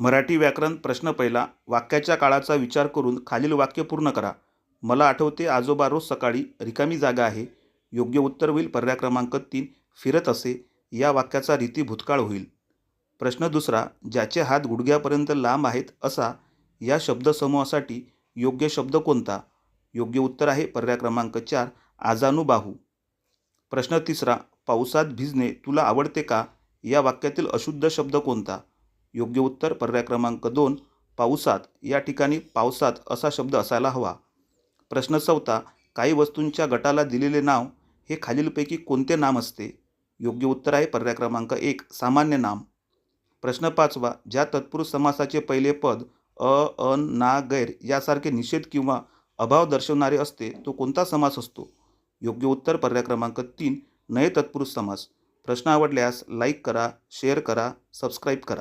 मराठी व्याकरण प्रश्न पहिला वाक्याच्या काळाचा विचार करून खालील वाक्य पूर्ण करा. मला आठवते आजोबा रोज सकाळी रिकामी जागा आहे योग्य उत्तर होईल पर्याय क्रमांक तीन फिरत असे या वाक्याचा रीती भूतकाळ होईल. प्रश्न दुसरा ज्याचे हात गुडघ्यापर्यंत लांब आहेत असा या शब्दसमूहासाठी योग्य शब्द कोणता? योग्य उत्तर आहे पर्याय क्रमांक चार आजानुबाहू. प्रश्न तिसरा पावसात भिजणे तुला आवडते का? या वाक्यातील अशुद्ध शब्द कोणता? योग्य उत्तर पर्याय क्रमांक दोन पावसात. या ठिकाणी पावसात असा शब्द असायला हवा. प्रश्न चौथा काही वस्तूंच्या गटाला दिलेले नाव हे खालीलपैकी कोणते नाम असते? योग्य उत्तर आहे पर्याय क्रमांक एक सामान्य नाम. प्रश्न पाचवा ज्या तत्पुरुष समासाचे पहिले पद अ अन ना गैर यासारखे निषेध किंवा अभाव दर्शवणारे असते तो कोणता समास असतो? योग्य उत्तर पर्याय क्रमांक तीन नये तत्पुरुष समास. प्रश्न आवडल्यास लाईक करा शेअर करा सबस्क्राईब करा.